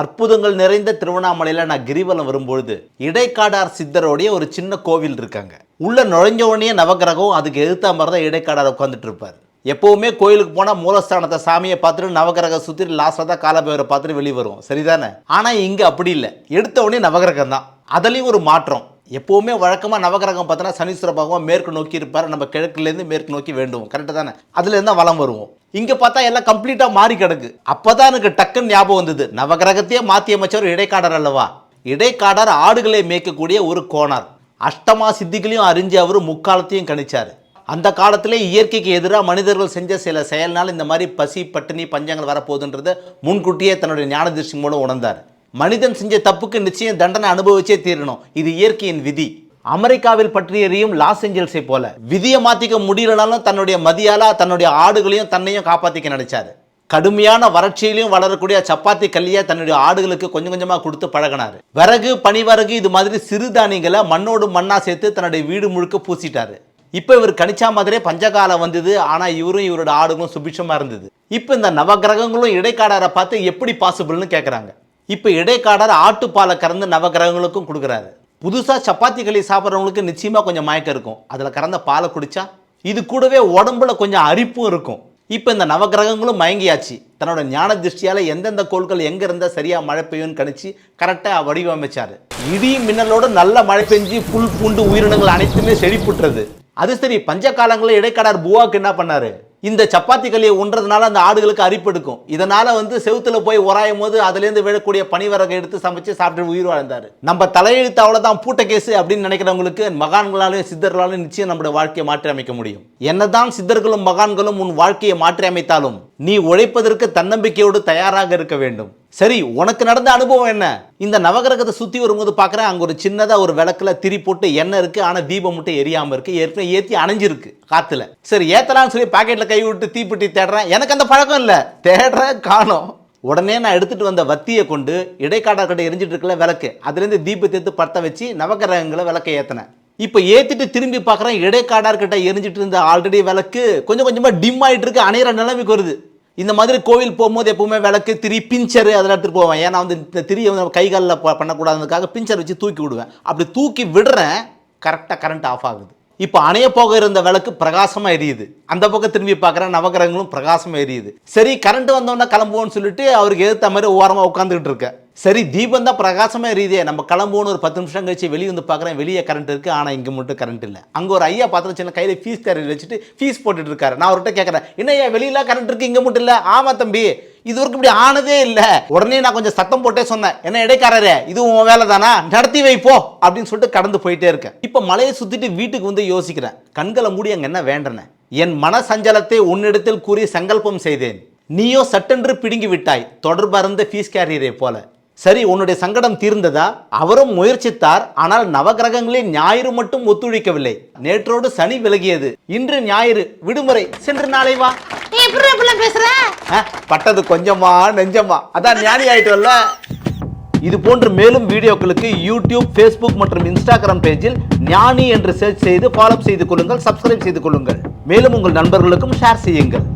அற்புதங்கள் நிறைந்த திருவண்ணாமலையில் நான் கிரிவலம் வரும்பொழுது இடைக்காடார் சித்தரோடைய ஒரு சின்ன கோவில் இருக்காங்க. உள்ளே நுழைஞ்ச உடனே நவகிரகம் அதுக்கு எதிர்த்த மாதிரி தான் இடைக்காடார் உட்காந்துட்டு இருப்பார். எப்போவுமே கோயிலுக்கு போனால் மூலஸ்தானத்தை சாமியை பார்த்துட்டு நவகிரக சுற்றி லாஸ்ட்டாக தான் காலபேவரை பார்த்துட்டு வெளியே வருவோம். சரிதானே? ஆனால் இங்கே அப்படி இல்லை. எடுத்த உடனே நவகிரகம் தான். அதுலேயும் ஒரு மாற்றம். எப்போவுமே வழக்கமாக நவகிரகம் பார்த்தோன்னா சனீஸ்வர பகவான் மேற்கு நோக்கி இருப்பார். நம்ம கிழக்குலேருந்து மேற்கு நோக்கி வேண்டுவோம். கரெக்டாக தானே? அதுலேருந்து தான் வளம் வருவோம். இங்கே பார்த்தா எல்லாம் கம்ப்ளீட்டாக மாறி கிடக்கு. அப்போ தான் எனக்கு டக்குன்னு ஞாபகம் வந்தது. நவகிரகத்தையே மாற்றி அமைச்சவர் இடைக்காடர் அல்லவா? இடைக்காடர் ஆடுகளை மேய்க்கக்கூடிய ஒரு கோணர். அஷ்டமா சித்திகளையும் அறிஞ்சு அவர் முக்காலத்தையும் கணிச்சார். அந்த காலத்திலே இயற்கைக்கு எதிராக மனிதர்கள் செஞ்ச சில செயல்னால் இந்த மாதிரி பசி பட்டினி பஞ்சங்கள் வரப்போகுதுன்றதை முன்கூட்டியே தன்னுடைய ஞானதிருஷ்டி மூலம் உணர்ந்தார். மனிதன் செஞ்ச தப்புக்கு நிச்சயம் தண்டனை அனுபவிச்சே தீரணும். இது இயற்கையின் விதி. அமெரிக்காவில் பற்றி எறியும் லாஸ் ஏஞ்சல்ஸை போல. விதியை மாத்திக்க முடியலனாலும் தன்னுடைய மதியால தன்னுடைய ஆடுகளையும் தன்னையும் காப்பாத்திக்க நினைச்சாரு. கடுமையான வறட்சியிலையும் வளரக்கூடிய சப்பாத்தி கல்லியை தன்னுடைய ஆடுகளுக்கு கொஞ்சம் கொஞ்சமாக கொடுத்து பழகினார். விறகு பனிவரகு இது மாதிரி சிறுதானியங்களை மண்ணோடு மண்ணா சேர்த்து தன்னுடைய வீடு முழுக்க பூசிட்டாரு. இப்போ இவர் கணிச்சா மாதிரியே பஞ்சகாலம் வந்தது. ஆனால் இவரும் இவரோட ஆடுகளும் சுபிட்சமாக இருந்தது. இப்போ இந்த நவகிரகங்களும் இடைக்காடாரை பார்த்து எப்படி பாசிபிள்னு கேட்குறாங்க இப்போ இடைக்காடர் ஆட்டுப்பாலை கறந்து நவகிரகங்களுக்கும் கொடுக்குறாரு. புதுசாக சப்பாத்தி களி சாப்பிட்றவங்களுக்கு நிச்சயமாக கொஞ்சம் மயக்கம் இருக்கும். அதில் கறந்த பாலை குடித்தா இது கூடவே உடம்புல கொஞ்சம் அரிப்பும் இருக்கும். இப்போ இந்த நவகிரகங்களும் மயங்கியாச்சு. தன்னோட ஞான திருஷ்டியால் எந்தெந்த கோள்கள் எங்கே இருந்தால் சரியாக மழை பெய்யும்னு கணிச்சு கரெக்டாக வடிவமைச்சார். இடி மின்னலோட நல்ல மழை பெஞ்சு புல் பூண்டு உயிரினங்கள் அனைத்துமே செழிப்புட்டுறது அது சரி பஞ்ச காலங்களில் இடைக்காடார் பூவாக்கு என்ன பண்ணார்? இந்த சப்பாத்தி களியை உண்றதுனால அந்த ஆடுகளுக்கு அரிப்பு எடுக்கும். இதனால வந்து செவுத்துல போய் உராயும் போது அதுலேருந்து விழக்கூடிய பனிவரகை எடுத்து சமைச்சு சாப்பிட்டு உயிர் வாழ்ந்தார். நம்ம தலையெழுத்து அவ்வளோதான் பூட்ட கேஸ் அப்படின்னு நினைக்கிறவங்களுக்கு மகான்களாலும் சித்தர்களாலும் நிச்சயம் நம்முடைய வாழ்க்கையை மாற்றி அமைக்க முடியும். என்னதான் சித்தர்களும் மகான்களும் உன் வாழ்க்கையை மாற்றி அமைத்தாலும் நீ உழைப்பதற்கு தன்னம்பிக்கையோடு தயாராக இருக்க வேண்டும். சரி உனக்கு நடந்த அனுபவம் என்ன? இந்த நவகிரகத்தை சுற்றி வரும்போது பார்க்குறேன் அங்கே ஒரு சின்னதாக ஒரு விளக்குல திரி போட்டு எண்ணெய் இருக்குது ஆனால் தீபம் மட்டும் எரியாமல் இருக்குது ஏற்கனவே ஏற்றி அணைஞ்சிருக்கு காற்றுல சரி ஏற்றலாம்னு சொல்லி பாக்கெட்டில் கை விட்டு தீப்பெட்டி தேடுறேன். எனக்கு அந்த பழக்கம் இல்லை. தேடுறேன் காணும். உடனே நான் எடுத்துகிட்டு வந்த வத்தியை கொண்டு இடைக்காடர்கிட்ட எரிஞ்சிட்டு இருக்கல விளக்கு அதுலேருந்து தீபத்தை எடுத்து பற்ற வச்சு நவகிரகங்களை விளக்க ஏற்றினேன் இப்போ ஏற்றிட்டு திரும்பி பார்க்குறேன் இடைக்காடார்கிட்ட எரிஞ்சிட்டு இருந்த ஆல்ரெடி விளக்கு கொஞ்சம் கொஞ்சமாக டிம் ஆகிட்டு இருக்கு அணையிற நிலைமைக்கு வருது. இந்த மாதிரி கோவில் போகும்போது எப்பவுமே விளக்கு திரி பிஞ்சரு அதெல்லாம் எடுத்துகிட்டு போவேன். ஏன்னா வந்து இந்த திரியை வந்து கை காலில் பண்ணக்கூடாதுக்காக பிஞ்சர் வச்சு தூக்கி விடுவேன். அப்படி தூக்கி விடுறேன் கரெக்டாக கரண்ட் ஆஃப் ஆகுது. இப்போ அணைய போக இருந்த விளக்கு பிரகாசமாக எரியுது. அந்த பக்கம் திரும்பி பார்க்குறேன் நவகிரகங்களும் பிரகாசமாக எரியுது. சரி கரண்ட் வந்தோன்னா கிளம்புவோன்னு சொல்லிட்டு அவருக்கு எதிர்த்த மாதிரி ஓரமாக உட்காந்துக்கிட்டு இருக்கேன். சரி தீபம் தான் பிரகாசமாக எரியுதே நம்ம கிளம்புவோன்னு ஒரு பத்து நிமிஷம் கழிச்சு வெளியே வந்து பார்க்குறேன். வெளியே கரண்ட் இருக்குது ஆனால் இங்கே மட்டும் கரண்ட் இல்லை. அங்கே ஒரு ஐயா பார்த்து சின்ன கையில் ஃபீஸ் கேரியர் வச்சுட்டு ஃபீஸ் போட்டுட்டு இருக்காரு. நான் அவர்கிட்ட கேட்குறேன் என்னையா வெளியில கரண்ட் இருக்குது இங்கே மட்டும் இல்லை? ஆமா தம்பி. இது வரைக்கும் இப்படி ஆனதே இல்லை. உடனே நான் கொஞ்சம் சத்தம் போட்டே சொன்னேன். என்ன இடைக்காரரே இது உன் வேலை தானா? நடத்தி வைப்போ அப்படின்னு சொல்லிட்டு கடந்து போயிட்டே இருக்கேன். இப்போ மலையை சுற்றிட்டு வீட்டுக்கு வந்து யோசிக்கிறேன். கண்களை மூடி அங்கே என்ன வேண்டனேன் என் மன சஞ்சலத்தை உன்னிடத்தில் கூறி சங்கல்பம் செய்தேன். நீயோ சட்டென்று பிடுங்கி விட்டாய். தொடர்பறந்த ஃபீஸ் கேரியரை போல. சரி உன்னுடைய சங்கடம் தீர்ந்ததா? அவரும் முயற்சித்தார் ஆனால் நவகிரகங்களில் ஞாயிறு மட்டும் ஒத்துழைக்கவில்லை. நேற்றோடு சனி விலகியது. இன்று ஞாயிறு. விடுமுறை. சென்று நாளை வா. பட்டது கொஞ்சமா நெஞ்சமா. அதான் ஞானி ஆயிட்டோம்ல இது போன்று மேலும் வீடியோக்களுக்கு யூடியூப் ஃபேஸ்புக் மற்றும் இன்ஸ்டாகிராம் பேஜில் ஞானி என்று சர்ச் செய்து ஃபாலோ செய்து கொள்ளுங்கள் சப்ஸ்கிரைப் செய்து கொள்ளுங்கள். மேலும் உங்கள் நண்பர்களுக்கும் ஷேர் செய்யுங்கள்.